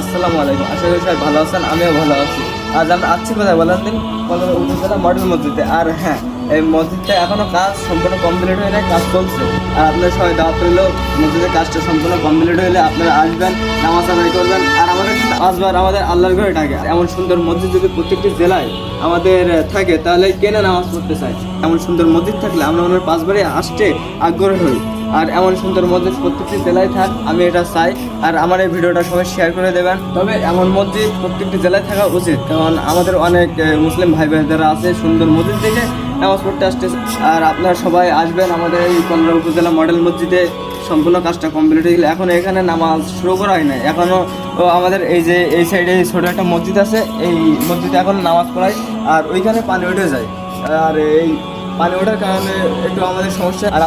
আসসালামু আলাইকুম। ভালো আছেন, আমিও ভালো আছি। মডেল আর হ্যাঁ এই এখনও কাজ সম্পূর্ণ কমপ্লিট হয়ে কাজ আর আপনার মসজিদের কাজটা সম্পূর্ণ কমপ্লিট হলে আপনারা আসবেন, নামাজ করবেন। আর আমাদের আসবার আমাদের আল্লাহর ঘরে ডাকে এমন সুন্দর মসজিদ যদি প্রত্যেকটি জেলায় আমাদের থাকে, তাহলে কেনা নামাজ পড়তে চায়? এমন সুন্দর মসজিদ থাকলে আমরা ওনার পাঁচবারে আসতে আগ্রহী হই। আর এমন সুন্দর মসজিদ প্রত্যেকটি জেলায় থাক, আমি এটা চাই। আর আমার এই ভিডিওটা সবাই শেয়ার করে দেবেন। তবে এমন মসজিদ প্রত্যেকটি জেলায় থাকা উচিত, কারণ আমাদের অনেক মুসলিম ভাই বোনেরা আছে সুন্দর মসজিদ দেখে নামাজ পড়তে আসতে আর আপনারা সবাই আসবেন আমাদের এই কন্যা উপজেলা মডেল মসজিদে। সম্পূর্ণ কাজটা কমপ্লিট হয়ে গেলে এখন এখানে নামাজ শুরু করা হয় নাই। এখনও আমাদের এই যে, এই সাইডে ছোটো একটা মসজিদ আছে, এই মসজিদে এখন নামাজ পড়ায়। আর ওইখানে পানি উঠে যায়। আর এই পানি ওঠার কারণে একটু আমাদের সমস্যা। আর